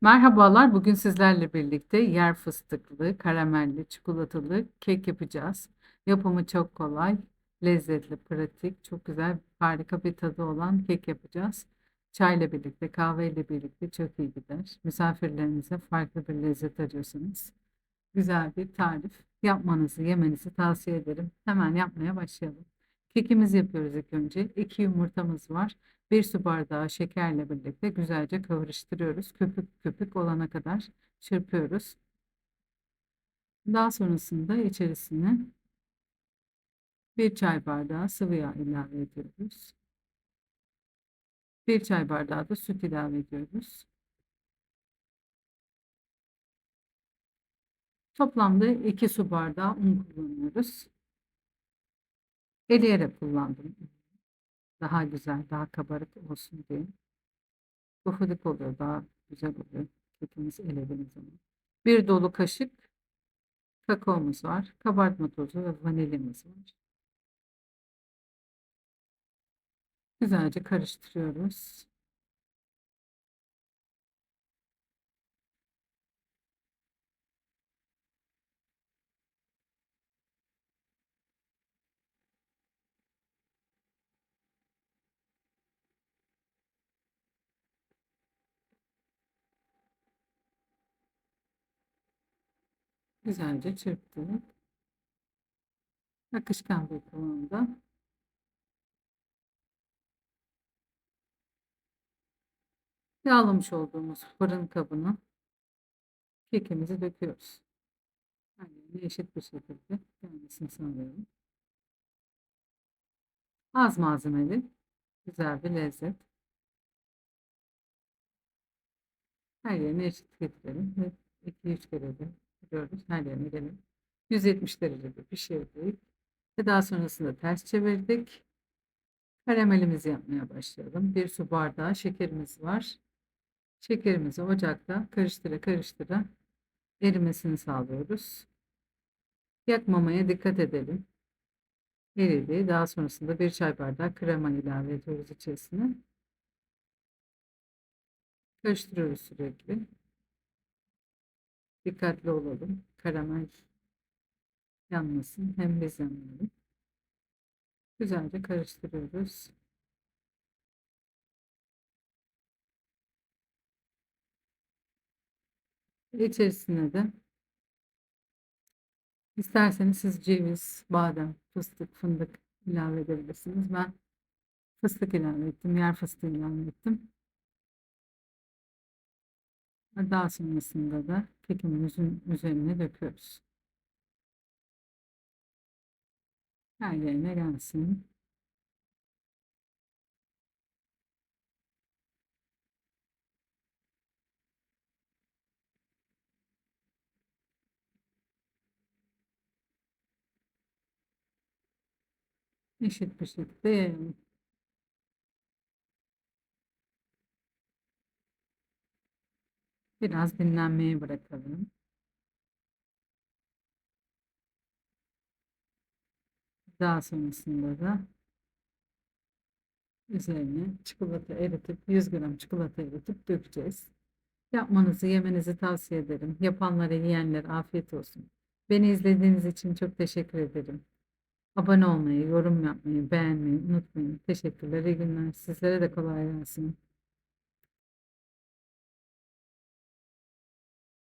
Merhabalar, bugün sizlerle birlikte yer fıstıklı, karamelli, çikolatalı kek yapacağız. Yapımı çok kolay, lezzetli, pratik, çok güzel, harika bir tadı olan kek yapacağız. Çayla birlikte, kahveyle birlikte çok iyi gider. Misafirlerinize farklı bir lezzet arıyorsanız güzel bir tarif yapmanızı, yemenizi tavsiye ederim. Hemen yapmaya başlayalım. Kekimizi yapıyoruz ilk önce. 2 yumurtamız var. 1 su bardağı şekerle birlikte güzelce karıştırıyoruz. Köpük köpük olana kadar çırpıyoruz. Daha sonrasında içerisine 1 çay bardağı sıvı yağ ilave ediyoruz. 1 çay bardağı da süt ilave ediyoruz. Toplamda 2 su bardağı un kullanıyoruz. Eleyerek kullandım. Daha güzel, daha kabarık olsun diye. Pufuduk oluyor, daha güzel oluyor. Kekimizi elediğimiz zaman. Bir dolu kaşık kakaomuz var. Kabartma tozu ve vanilyamız var. Güzelce karıştırıyoruz. Güzelce çırptık. Akışkan bir kıvamda. Yağlamış olduğumuz fırın kabına kekimizi döküyoruz. Yani eşit bir şekilde gelmesini sağlayalım. Az malzemeli, güzel bir lezzet. Her yerine eşit getirelim ve 2-3 kere de Görüyoruz. Her yerine gelin. 170 derecede pişirdik. Ve daha sonrasında ters çevirdik. Karamelimizi yapmaya başlayalım. Bir su bardağı şekerimiz var. Şekerimizi ocakta karıştıra karıştıra erimesini sağlıyoruz. Yakmamaya dikkat edelim. Eridi. Daha sonrasında bir çay bardağı krema ilave ediyoruz içerisine. Karıştırıyoruz sürekli. Dikkatli olalım. Karamel yanmasın. Hem biz yanmayalım. Güzelce karıştırıyoruz. İçerisine de isterseniz siz ceviz, badem, fıstık, fındık ilave edebilirsiniz. Ben fıstık ilave ettim. Yer fıstığı ilave ettim. Daha sonrasında da kekimizin üzerine döküyoruz. Her yerine gelsin. Eşit bir şekilde yayalım. Biraz dinlenmeye bırakalım. Daha sonrasında da üzerine çikolata eritip 100 gram çikolata eritip dökeceğiz. Yapmanızı, yemenizi tavsiye ederim. Yapanlara, yiyenlere afiyet olsun. Beni izlediğiniz için çok teşekkür ederim. Abone olmayı, yorum yapmayı, beğenmeyi unutmayın. Teşekkürler, iyi günler. Sizlere de kolay gelsin.